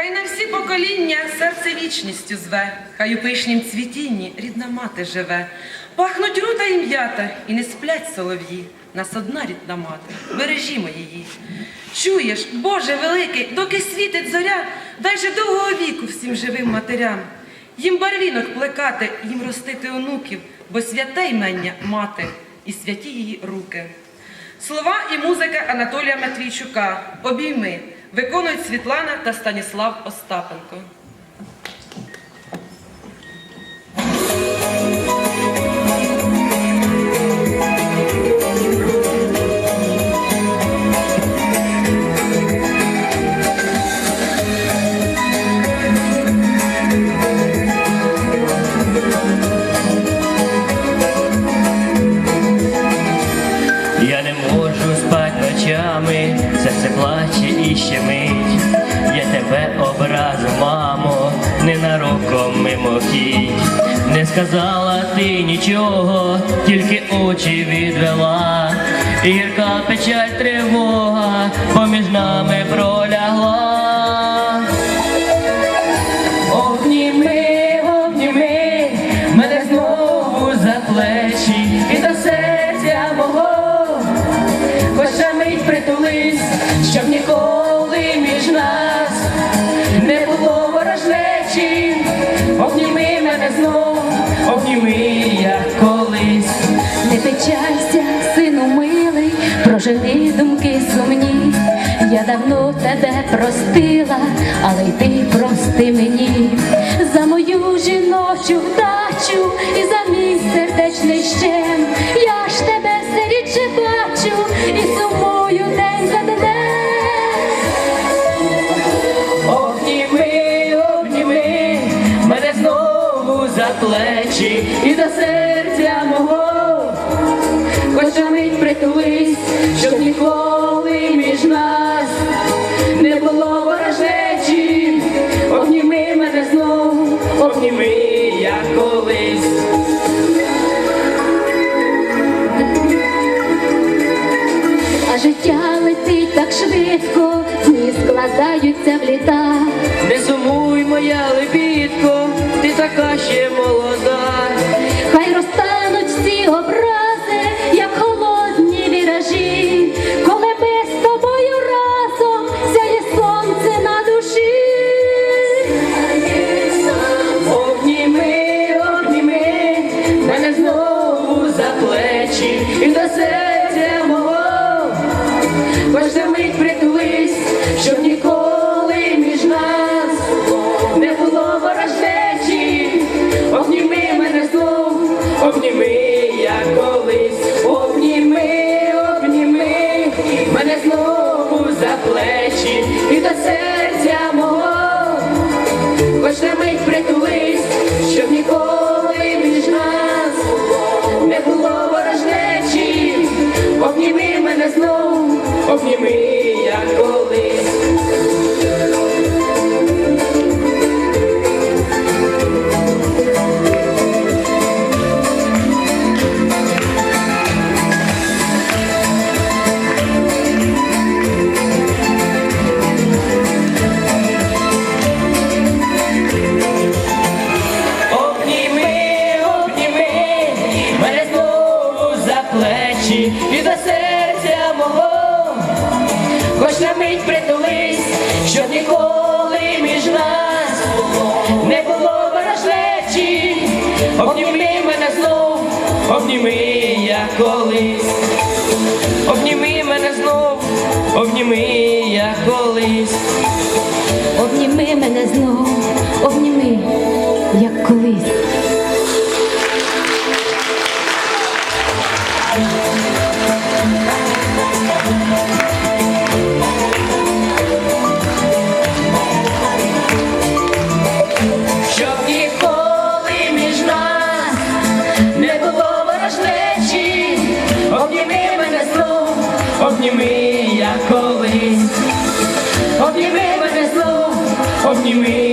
Хай на всі покоління серце вічністю зве, хай у пишнім цвітінні рідна мати живе. Пахнуть рута і м'ята, і не сплять солов'ї. Нас одна рідна мати, бережімо її. Чуєш, Боже великий, доки світить зоря, дай же довгого віку всім живим матерям. Їм барвінок плекати, їм ростити онуків, бо святе ймення мати і святі її руки. Слова і музика Анатолія Матвійчука. Обійми виконують Світлана та Станіслав Остапенко. Я не можу спать ночами, серце плаче ненароком мимохідь. Не сказала ти нічого, тільки очі відвела. І гірка печаль тривога поміж нами пролягла. Обніми, обніми мене знову за плечі і до серця мого, хоча мить притулись, щоб ніколи Печалься, сину милий, прожени думки сумні. Я давно тебе простила, але й ти прости мені за мою жіночу вдачу і за мій сердечний щем. Я ж тебе все рідше бачу і сумую день за днем. Обніми, обніми мене знову за плечі і до серця Притулись, щоб ніколи між нас не було ворожнечі. Обніми мене знову, обніми, як колись. А життя летить так швидко, дні складаються в літа. Не сумуй, моя лебідко, ти така ще молода. Знов, обніми, як Хоч на мить притулись, щоб ніколи між нас не було ворожнечі. Обніми мене знов, обніми, я колись. Обніми мене знов, обніми, я колись. Обніми, як колись, обніми мене знов, обніми,